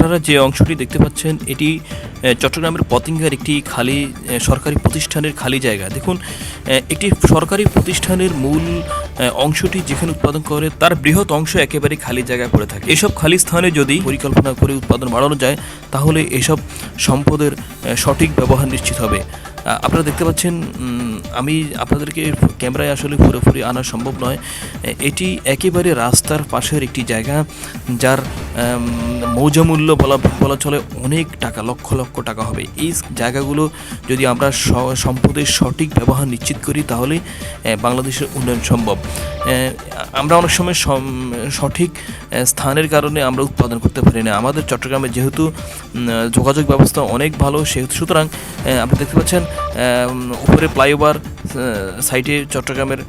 আপনারা যে অংশটি দেখতে পাচ্ছেন, এটি চট্টগ্রামের পতিঙ্গার একটি খালি সরকারি প্রতিষ্ঠানের খালি জায়গা। দেখুন একটি সরকারি প্রতিষ্ঠানের মূল অংশটি যেখানে উৎপাদন করে, তার বৃহৎ অংশ একেবারে খালি জায়গায় পড়ে থাকে। এসব খালি স্থানে যদি পরিকল্পনা করে উৎপাদন বাড়ানো যায়, তাহলে এসব সম্পদের সঠিক ব্যবহার নিশ্চিত হবে। আপনারা দেখতে পাচ্ছেন আমি আপনাদেরকে ক্যামেরায় আসলে পুরোপুরি আনা সম্ভব নয়। এটি একেবারে রাস্তার পাশের একটি জায়গা, যার মৌজামূল্য বলা বলা চলে অনেক টাকা, লক্ষ লক্ষ টাকা হবে। এই জায়গাগুলো যদি আমরা সম্পদের সঠিক ব্যবহার নিশ্চিত করি, তাহলে বাংলাদেশের উন্নয়ন সম্ভব। আমরা অনেক সময় সঠিক স্থানের কারণে আমরা উৎপাদন করতে পারি না। আমাদের চট্টগ্রামে যেহেতু যোগাযোগ ব্যবস্থা অনেক ভালো সেহেতু সুতরাং আপনি দেখতে পাচ্ছেন উপরে ফ্লাইওভার সাইটে চট্টগ্রামের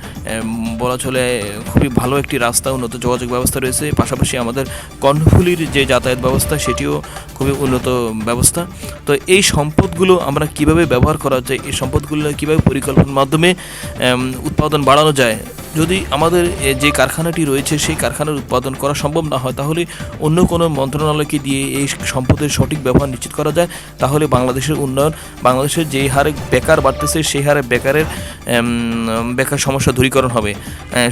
বলা চলে, খুবই ভালো একটি রাস্তা, উন্নত যোগাযোগ ব্যবস্থা রয়েছে। পাশাপাশি আমাদের কর্ণফুলির যে যাতায়াত ব্যবস্থা, সেটিও খুবই উন্নত ব্যবস্থা। তো এই সম্পদগুলো আমরা কীভাবে ব্যবহার করা যায়? এই সম্পদগুলো কীভাবে পরিকল্পনার মাধ্যমে উৎপাদন বাড়ানো যায়? যদি আমাদের যে কারখানাটি রয়েছে, সেই কারখানার উৎপাদন করা সম্ভব না হয়, তাহলে অন্য কোনো মন্ত্রণালয়কে দিয়ে এই সম্পদের সঠিক ব্যবহার নিশ্চিত করা যায়। তাহলে বাংলাদেশের উন্নয়ন, বাংলাদেশের যে হারে বেকার বাড়তেছে, সেই হারে বেকারের বেকার সমস্যা দূরীকরণ হবে।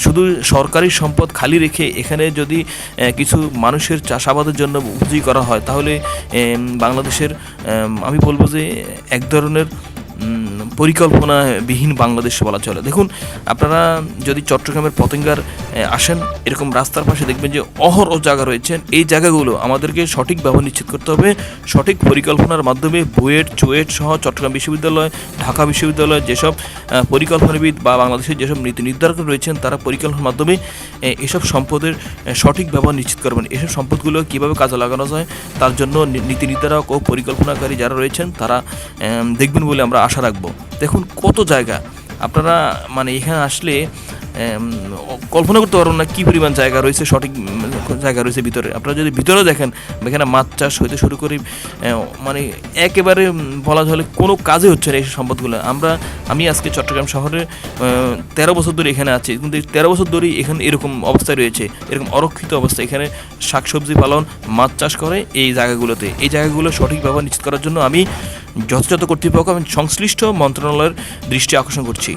শুধু সরকারি সম্পদ খালি রেখে এখানে যদি কিছু মানুষের চাষাবাদের জন্য উপযোগী করা হয়, তাহলে বাংলাদেশের আমি বলব যে, এক ধরনের পরিকল্পনাবিহীন বাংলাদেশ বলা চলে। দেখুন, আপনারা যদি চট্টগ্রামের পতেঙ্গার আসেন, এরকম রাস্তার পাশে দেখবেন যে অহরহ জায়গা রয়েছে। এই জায়গাগুলো আমাদেরকে সঠিক ব্যবহার নিশ্চিত করতে হবে। সঠিক পরিকল্পনার মাধ্যমে বুয়েট, চুয়েট সহ চট্টগ্রাম বিশ্ববিদ্যালয়, ঢাকা বিশ্ববিদ্যালয় যেসব পরিকল্পনাবিদ বা বাংলাদেশের যেসব নীতি নির্ধারক রয়েছেন, তারা পরিকল্পনার মাধ্যমে এসব সম্পদের সঠিক ব্যবহার নিশ্চিত করবেন। এসব সম্পদগুলো কীভাবে কাজে লাগানো যায়, তার জন্য নীতি নির্ধারক ও পরিকল্পনাকারী যারা রয়েছেন, তারা দেখবেন বলে আমরা আশা রাখব। দেখুন কত জায়গা। আপনারা মানে এখানে আসলে কল্পনা করতে পারবেন না কী পরিমাণ জায়গা রয়েছে, সঠিক জায়গা রয়েছে ভিতরে। আপনারা যদি ভিতরে দেখেন, এখানে মাছ চাষ হইতে শুরু করি মানে একেবারে বলা চলে কোনো কাজে হচ্ছে না এই সম্পদগুলো। আমরা, আমি আজকে চট্টগ্রাম শহরে তেরো বছর ধরে এখানে আছি। কিন্তু তেরো বছর ধরেই এখানে এরকম অবস্থায় রয়েছে, এরকম অরক্ষিত অবস্থা। এখানে শাকসবজি পালন, মাছ চাষ করে এই জায়গাগুলোতে। এই জায়গাগুলো সঠিকভাবে নিশ্চিত করার জন্য আমি যথাযথ কর্তৃপক্ষ এবং সংশ্লিষ্ট মন্ত্রণালয়ের দৃষ্টি আকর্ষণ করছি।